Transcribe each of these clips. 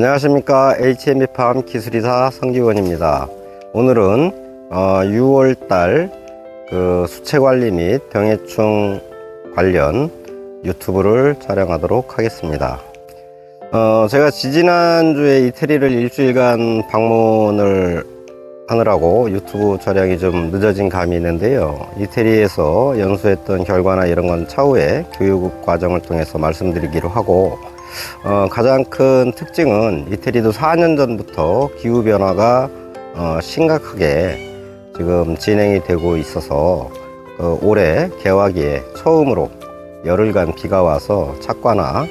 안녕하십니까 HMB팜 기술이사 성기원입니다. 오늘은 어, 6월달 그 수채 관리 및 병해충 관련 유튜브를 촬영하도록 하겠습니다. 어, 제가 지지난주에 이태리를 일주일간 방문을 하느라고 유튜브 촬영이 좀 늦어진 감이 있는데요. 이태리에서 연수했던 결과나 이런 건 차후에 교육 과정을 통해서 말씀드리기로 하고, 어, 가장 큰 특징은 이태리도 4년 전부터 기후변화가 어, 심각하게 지금 진행이 되고 있어서 그 올해 개화기에 처음으로 열흘간 비가 와서 착과나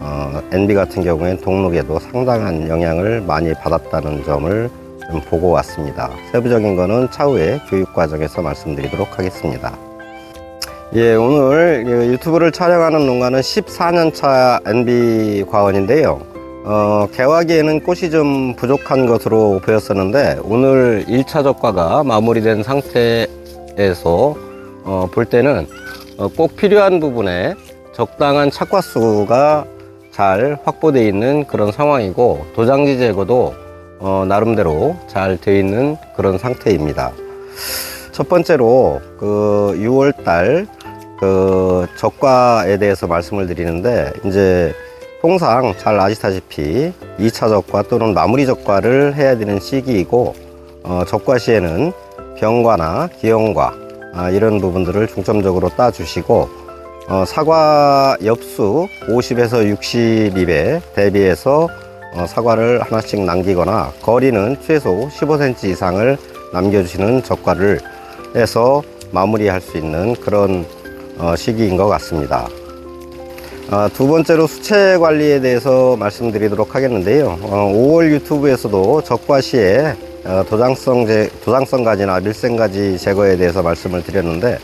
어, NB 같은 경우엔 동록에도 상당한 영향을 많이 받았다는 점을 좀 보고 왔습니다. 세부적인 거는 차후에 교육 과정에서 말씀드리도록 하겠습니다. 예, 오늘 이 유튜브를 촬영하는 농가는 14년차 NB 과원인데요. 어, 개화기에는 꽃이 좀 부족한 것으로 보였었는데 오늘 1차 적과가 마무리된 상태에서 어, 볼 때는 어, 꼭 필요한 부분에 적당한 착과 수가 잘 확보되어 있는 그런 상황이고 도장지 제거도 어, 나름대로 잘 되어 있는 그런 상태입니다. 첫 번째로 그 6월 달 그 적과에 대해서 말씀을 드리는데 이제 통상 잘 아시다시피 2차 적과 또는 마무리 적과를 해야 되는 시기이고 어, 적과 시에는 병과나 기형과 아, 이런 부분들을 중점적으로 따주시고 어, 사과 엽수 50에서 60입에 대비해서 어, 사과를 하나씩 남기거나 거리는 최소 15cm 이상을 남겨주시는 적과를 해서 마무리할 수 있는 그런 어, 시기인 것 같습니다. 아, 두 번째로 수채 관리에 대해서 말씀드리도록 하겠는데요. 어, 5월 유튜브에서도 적과 시에 어, 도장성 제, 도장성 가지나 밀생 가지 제거에 대해서 말씀을 드렸는데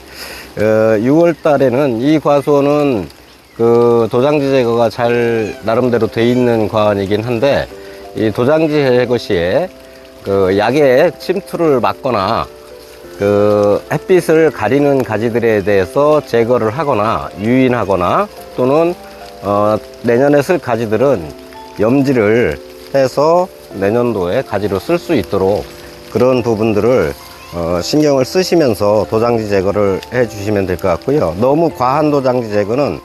어, 6월 달에는 이 과수원은 그 도장지 제거가 잘 나름대로 돼 있는 과원이긴 한데 이 도장지 제거 시에 그 약의 침투를 막거나 그 햇빛을 가리는 가지들에 대해서 제거를 하거나 유인하거나 또는 어, 내년에 쓸 가지들은 염지를 해서 내년도에 가지로 쓸 수 있도록 그런 부분들을 어, 신경을 쓰시면서 도장지 제거를 해 주시면 될 것 같고요. 너무 과한 도장지 제거는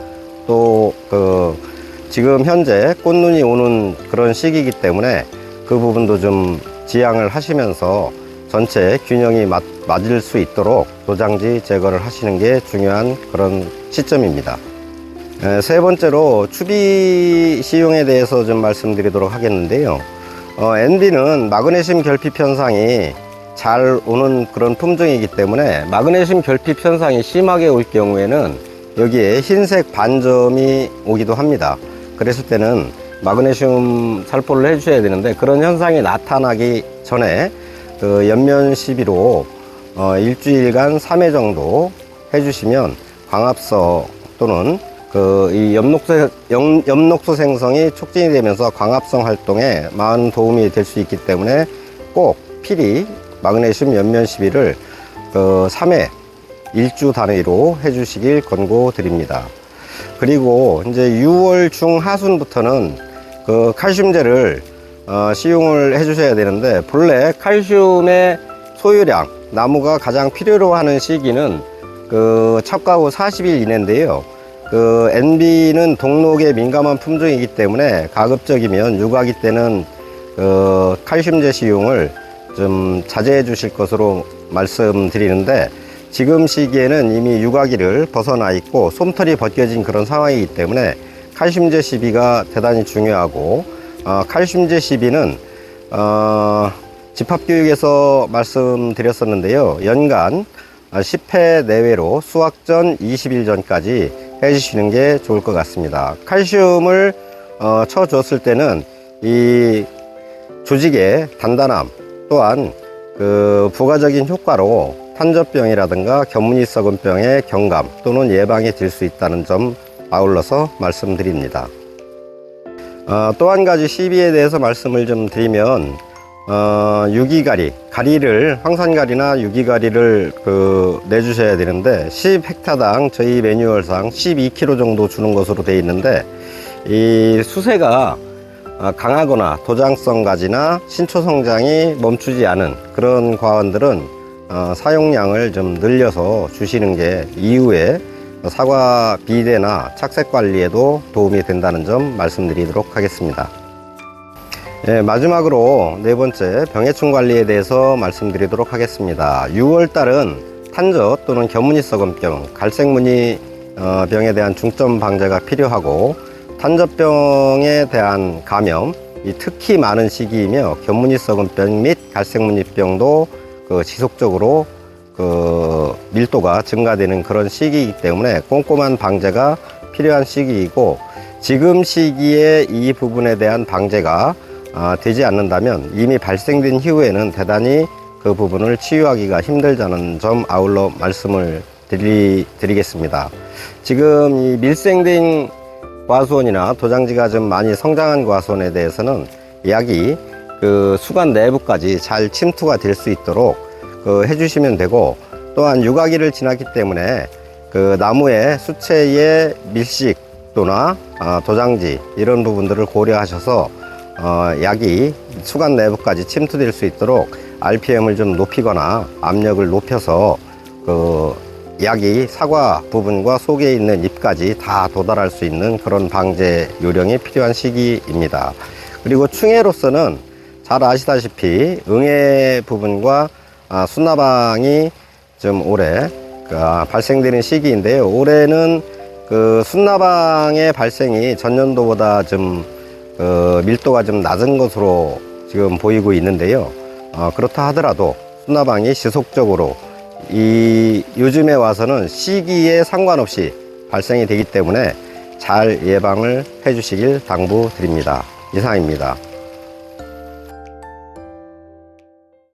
또 그 지금 현재 꽃눈이 오는 그런 시기이기 때문에 그 부분도 좀 지양을 하시면서 전체 균형이 맞, 맞을 수 있도록 도장지 제거를 하시는 게 중요한 그런 시점입니다. 에, 세 번째로 추비 시용에 대해서 좀 말씀드리도록 하겠는데요. 어, NB는 마그네슘 결핍 현상이 잘 오는 그런 품종이기 때문에 마그네슘 결핍 현상이 심하게 올 경우에는 여기에 흰색 반점이 오기도 합니다. 그랬을 때는 마그네슘 살포를 해주셔야 되는데 그런 현상이 나타나기 전에 그 연면 시비로 어, 일주일간 3회 정도 해주시면 광합서 또는 그 이 엽록소, 엽- 엽록소 생성이 촉진이 되면서 광합성 활동에 많은 도움이 될 수 있기 때문에 꼭 필히 마그네슘 연면 시비를 그 3회 일주 단위로 해주시길 권고드립니다. 그리고 이제 6월 중 하순부터는 그 칼슘제를 어, 시용을 해주셔야 되는데 본래 칼슘의 소유량 나무가 가장 필요로 하는 시기는 그 찹과 후 40일 이내인데요. 그 NB는 동록에 민감한 품종이기 때문에 가급적이면 육아기 때는 그 칼슘제 시용을 좀 자제해 주실 것으로 말씀드리는데 지금 시기에는 이미 육아기를 벗어나 있고 솜털이 벗겨진 그런 상황이기 때문에 칼슘제 시비가 대단히 중요하고 어, 칼슘제 시비는 어, 집합교육에서 말씀드렸었는데요. 연간 10회 내외로 수확 전 20일 전까지 해주시는 게 좋을 것 같습니다. 칼슘을 어, 쳐줬을 때는 이 조직의 단단함 또한 그 부가적인 효과로 탄저병이라든가 견무늬 썩은 병의 경감 또는 예방이 될 수 있다는 점 아울러서 말씀드립니다. 어, 또한 가지 시비에 대해서 말씀을 좀 드리면 어, 유기가리, 가리를 황산가리나 유기가리를 그 내주셔야 되는데 10헥타당 저희 매뉴얼상 12kg 정도 주는 것으로 되어 있는데 이 수세가 어, 강하거나 도장성 가지나 신초 성장이 멈추지 않은 그런 과원들은 어, 사용량을 좀 늘려서 주시는 게 이후에 사과 비대나 착색 관리에도 도움이 된다는 점 말씀드리도록 하겠습니다. 예, 마지막으로 네 번째 병해충 관리에 대해서 말씀드리도록 하겠습니다. 6월 달은 탄저 또는 겨무늬 썩은병, 갈색무늬 어, 병에 대한 중점 방제가 필요하고 탄저병에 대한 감염, 이 특히 많은 시기이며 겨무늬 썩은 병 및 갈색무늬병도 그 지속적으로 그 밀도가 증가되는 그런 시기이기 때문에 꼼꼼한 방제가 필요한 시기이고 지금 시기에 이 부분에 대한 방제가 아, 되지 않는다면 이미 발생된 이후에는 대단히 그 부분을 치유하기가 힘들다는 점 아울러 말씀을 드리, 드리 겠습니다. 지금 이 밀생된 과수원이나 도장지가 좀 많이 성장한 과수원에 대해서는 약이 그 수관 내부까지 잘 침투가 될 수 있도록 그 해주시면 되고 또한 육아기를 지났기 때문에 그 나무의 수채의 밀식도나 아, 도장지 이런 부분들을 고려하셔서 어, 약이 수관 내부까지 침투될 수 있도록 RPM을 좀 높이거나 압력을 높여서 그 약이 사과 부분과 속에 있는 잎까지 다 도달할 수 있는 그런 방제 요령이 필요한 시기입니다. 그리고 충해로서는 잘 아시다시피 응애 부분과 아, 순나방이 좀 올해 그, 아, 발생되는 시기인데요. 올해는 그 순나방의 발생이 전년도보다 좀 어, 밀도가 좀 낮은 것으로 지금 보이고 있는데요. 어, 그렇다 하더라도 순나방이 지속적으로 이 요즘에 와서는 시기에 상관없이 발생이 되기 때문에 잘 예방을 해 주시길 당부드립니다. 이상입니다.